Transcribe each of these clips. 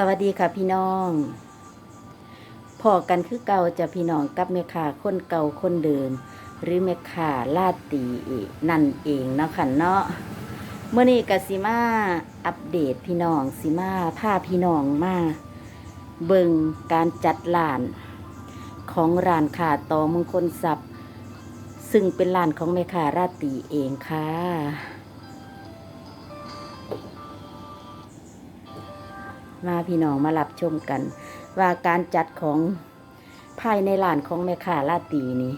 สวัสดีค่ะพี่น้องพอกันคือเก่าจะพี่น้องกับแม่ค้าคนเก่าคนเดิม หรือแม่ค้าลาตีนั่นเองเนาะค่ะเนาะเมื่อนี้กสิมาอัปเดตพี่น้องสิมาพาพี่น้องมาเบิงการจัดร้าน ของร้านขาต่อมงคลศัพย์ซึ่งเป็นร้านของแม่ค้าราตีเองค่ะ มาพี่น้องมารับชมกัน ว่าการจัดของภายในร้านของแม่ค้าลาตีนี้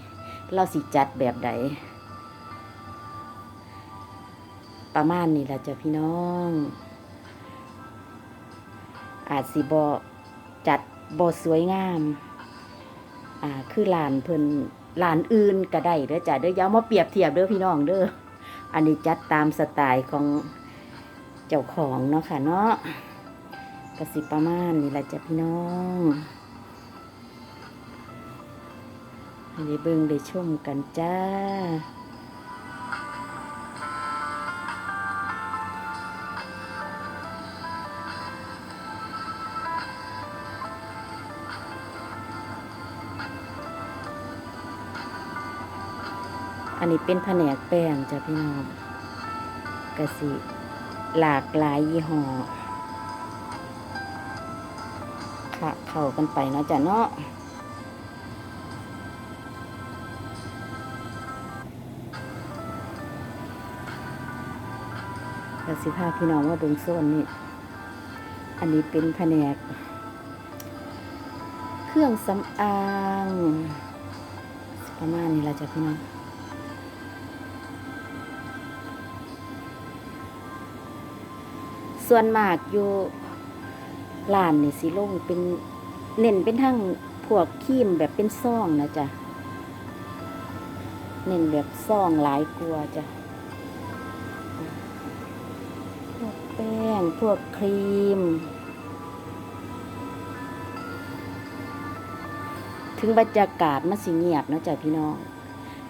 เราสิจัดแบบใดประมาณนี้ละจ้ะพี่น้อง อาจสิบอจัดบอสวยงาม อ่าคือลานเพิ่นลานอื่นก็ได้เด้อจ้ะเด้ออยาวมาเปรียบเทียบเด้อพี่น้องเด้ออันนี้จัดตามสไตล์ของเจ้าของเนาะค่ะเนาะ กสิประมาณนี่แหละจ้ะพี่น้องให้ได้เบิ่งได้ชมกันจ้าอันนี้เป็นแผนกแป้งจ้ะพี่น้องกสิหลากหลายยี่ห้อะเข้ากันไปเนาะจ้ะเนาะกสิพาพี่น้องว่าเบิ่งโซนนี่ อันนี้เป็นแผนก เครื่องสำอาง ประมาณนี้ละจ้ะพี่น้องส่วนมากอยู่ ร้านนี่สิลงเป็นเน้นเป็นทั้งพวกครีมแบบเป็นซ่องนะจ๊ะเน้นแบบซ่องหลายกลัวจ้ะพวกแป้งพวกครีม ถึงบรรยากาศมันสิเงียบนะจ้ะพี่น้อง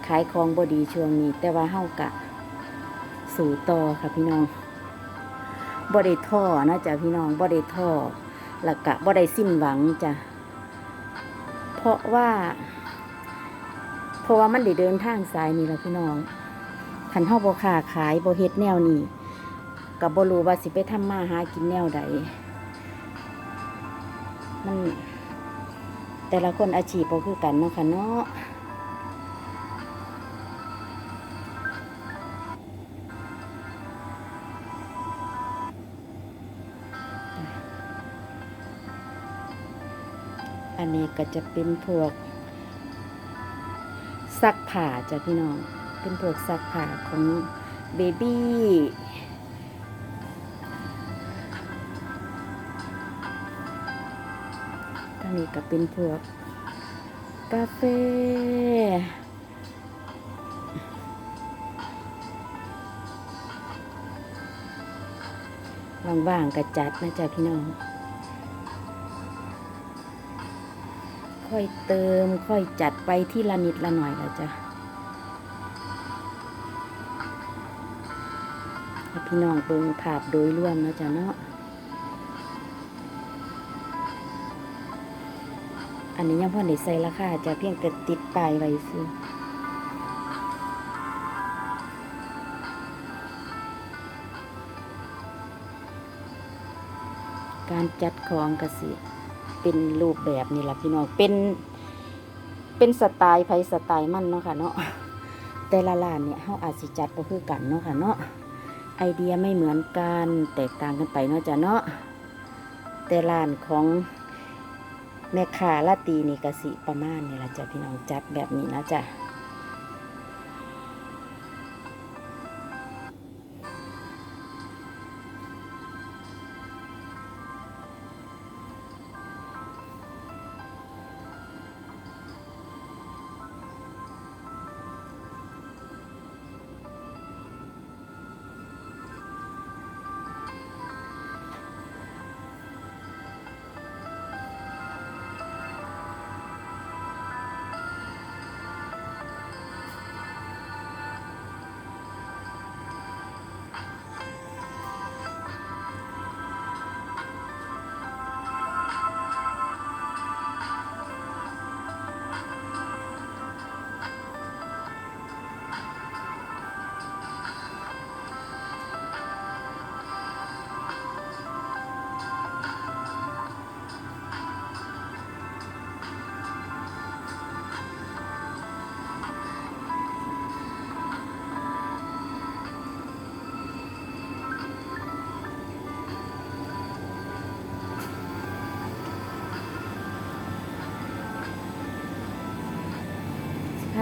ขายของบอดีช่วงนี้ แต่ว่าเฮากะ สู่ต่อค่ะพี่น้องบ่ได้ท่อนะจ้ะพี่น้องบ่ได้ท่อ แล้วก็บ่ได้สิ้นหวังจ้ะ เพราะว่า เพราะว่ามันได้เดินทางสายนี่แหละพี่น้องคันเฮาบ่ค้าขายบ่เฮ็ดแนวนี้ก็บ่รู้ว่าสิไปทำมาหากินแนวใดมันแต่ละคนอาชีพบ่คือกันเนาะค่ะเนาะ อันนี้ก็จะเป็นพวกซักผ้าจ้ะพี่น้อง เป็นพวกซักผ้าของเบบี้ทางนี้ก็เป็นพวกกาแฟว่างๆก็จัดนะจ๊ะพี่น้อง ค่อยเติมค่อยจัดไปที่ละนิดละหน่อยแล้วจ้ะพี่น้องเบิ่งภาพโดยรวมนะจ๊ะเนาะอันนี้ยังพ่อได้ใส่ราคาจะเพียงแต่ติดป้ายไว้ซื้อการจัดของกระสิ เป็นรูปแบบนี่แหละพี่น้องเป็นเป็นสไตล์ไพสไตล์มันเนาะค่ะเนาะแต่ละร้านเนี่ยเขาอาจสิจัดก็คือกันเนาะค่ะเนาะไอเดียไม่เหมือนกันแตกต่างกันไปเนาะจ้ะเนาะแต่ร้านของแม่ค้าลาตีนี่กสิประมาณนี่แหละจ้ะพี่น้องจัดแบบนี้นะจ้ะ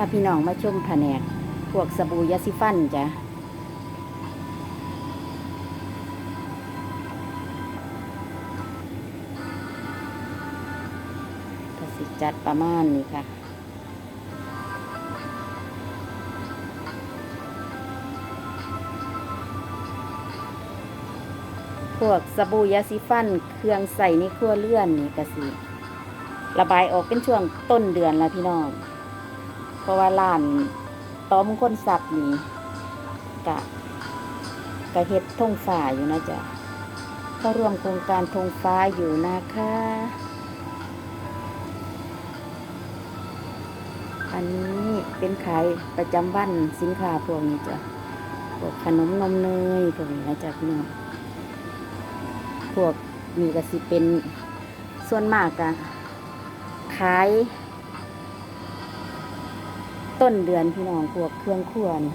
าพี่น้องมาชมแผนก พวกสบู่ยาสีฟันจ้ะก็สิจัดประมาณนี้ค่ะพวกสบู่ยาสีฟัน เครื่องใส่ในครัวเรือนนี่ก็สิ ระบายออกเป็นช่วงต้นเดือนแล้วพี่น้อง ราะว่าร้านต้อมคนสับนี่กะกะเฮ็ดทงฟ้าอยู่นะจ๊ะเข้าร่วมโครงการธงฟ้าอยู่นะคะ อันนี้เป็นขายประจำวันสินค้าพวกนี้จ้ะ พวกขนมนมเนยพวกนี้นะจ๊ะพี่น้อง พวกนี้ก็สิเป็นส่วนมากอะขาย ต้นเดือนพี่น้องพวกเครื่องครัวนี่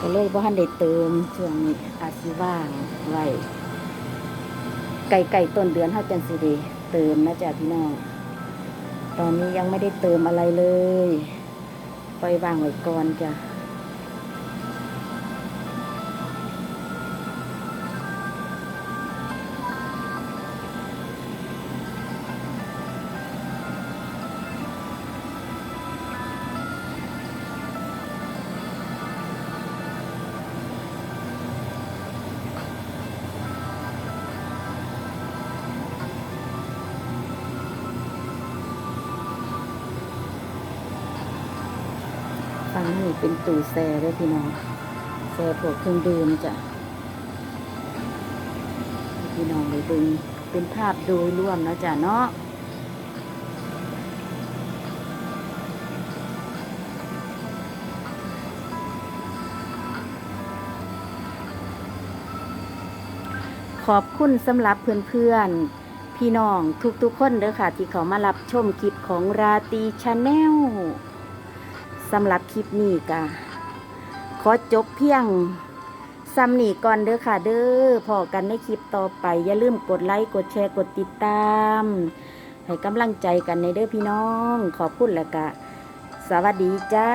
ก็เลยบ่ทันได้เติมช่วงนี้อาจสิว่างไว้ไก่ไก่ต้นเดือนเฮาจังสิได้เติมนะจ๊ะพี่น้อง ตอนนี้ยังไม่ได้เติมอะไรเลยปล่อยวางไว้ก่อนจ้ะ นี่เป็นตู้แซ่ด้วยพี่น้องแซ่พวกเครื่องดื่มจ้ะพี่น้องเลยเบึงเป็นภาพโดยรวมนะจ๊ะเนาะขอบคุณสำหรับเพื่อนๆ พี่น้องทุกๆคนเด้อค่ะ ที่เขามารับชมคลิปของราตีชาแนล สำหรับคลิปนี้กะขอจบเพียงซ้ำนี่ก่อนเด้อค่ะ เด้อพอกันในคลิปต่อไป อย่าลืมกดไลค์ กดแชร์ กดติดตาม ให้กำลังใจกันในเด้อพี่น้อง ขอบคุณและกะ สวัสดีจ้า